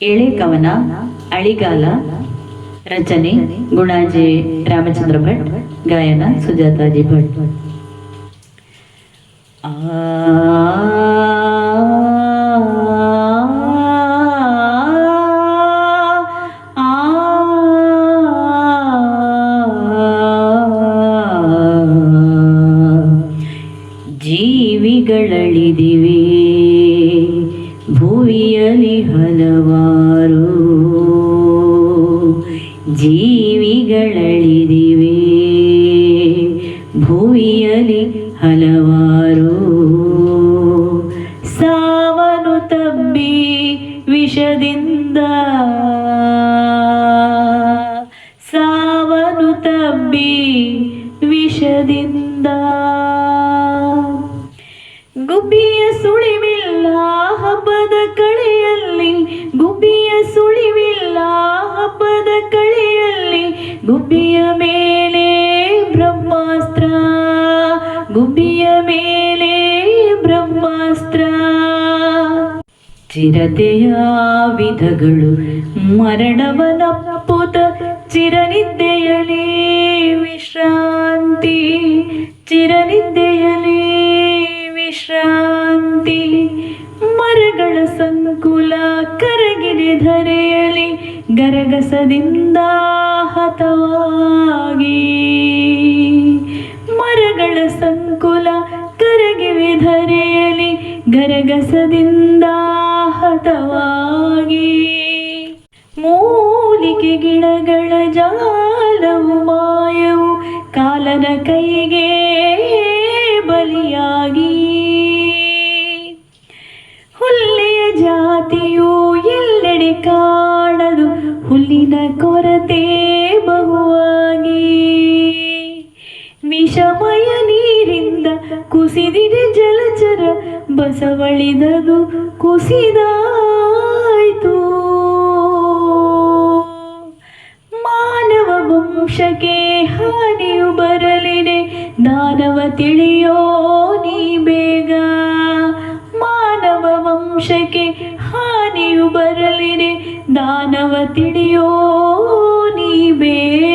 ಎಳೆ ಕವನ ಅಳಿಗಾಲ ರಚನೆ ಗುಣಾಜಿ ರಾಮಚಂದ್ರ ಭಟ್ ಗಾಯನ ಸುಜಾತಾಜಿ ಭಟ್ ಆ ಜೀವಿಗಳಳಿದಿವೆ ಭುವಿಯಲಿ ಹಲವಾರು ಜೀವಿಗಳಳಿದಿವೆ. ಭೂಮಿಯಲ್ಲಿ ಹಲವಾರು ಸಾವನು ತಬ್ಬಿ ವಿಷದಿಂದ ಸಾವನು ತಬ್ಬಿ ವಿಷದಿಂದ. ಗುಬ್ಬಿಯ ಕಳೆಯಲ್ಲಿ ಗುಬ್ಬಿಯ ಸುಳಿವಿಲ್ಲ ಹಬ್ಬದ ಕಳೆಯಲ್ಲಿ, ಗುಬ್ಬಿಯ ಮೇಲೆ ಬ್ರಹ್ಮಾಸ್ತ್ರ, ಗುಬ್ಬಿಯ ಮೇಲೆ ಬ್ರಹ್ಮಾಸ್ತ್ರ. ಚಿರತೆಯ ವಿಧಗಳು ಮರಣವನಪ್ಪುತ ಚಿರನಿದ್ದೆಯಲಿ ವಿಶ್ರಾಂತಿ ಚಿರನಿದ್ದೆಯಲಿ ವಿಶ್ರಾಂತಿ. ಮರಗಳ ಸಂಕುಲ ಧರೆಯಲಿ ಗರಗಸದಿಂದ ಹತವಾಗಿ. ಮರಗಳ ಸಂಕುಲ ಕರಗಿವೆ ಧರೆಯಲಿ ಗರಗಸದಿಂದ ಹತವಾಗಿ. ಮೂಲಿಕೆ ಗಿಡಗಳ ಜಾಲವು ಮಾಯವು ಕಾಲನ ಕೈಗೆ ಕಾಣದು ಹುಲ್ಲಿನ ಕೊರತೆ ಬಹುವಾಗಿ ವಿಷಮಯ ನೀರಿಂದ ಕುಸಿದಿದೆ ಜಲಚರ, ಬಸವಳಿದದು ಕುಸಿದಾಯಿತು. ಮಾನವ ವಂಶಕ್ಕೆ ಹಾನಿಯು ಬರಲಿದೆ, ದಾನವ ತಿಳಿಯೋ ನೀ ಬೇಗ. ಮಾನವ ವಂಶಕ್ಕೆ ಹಾನಿಯು ಬರಲಿದೆ ದಾನವ ತಿಳಿಯೋ ನೀ ಬೇಗ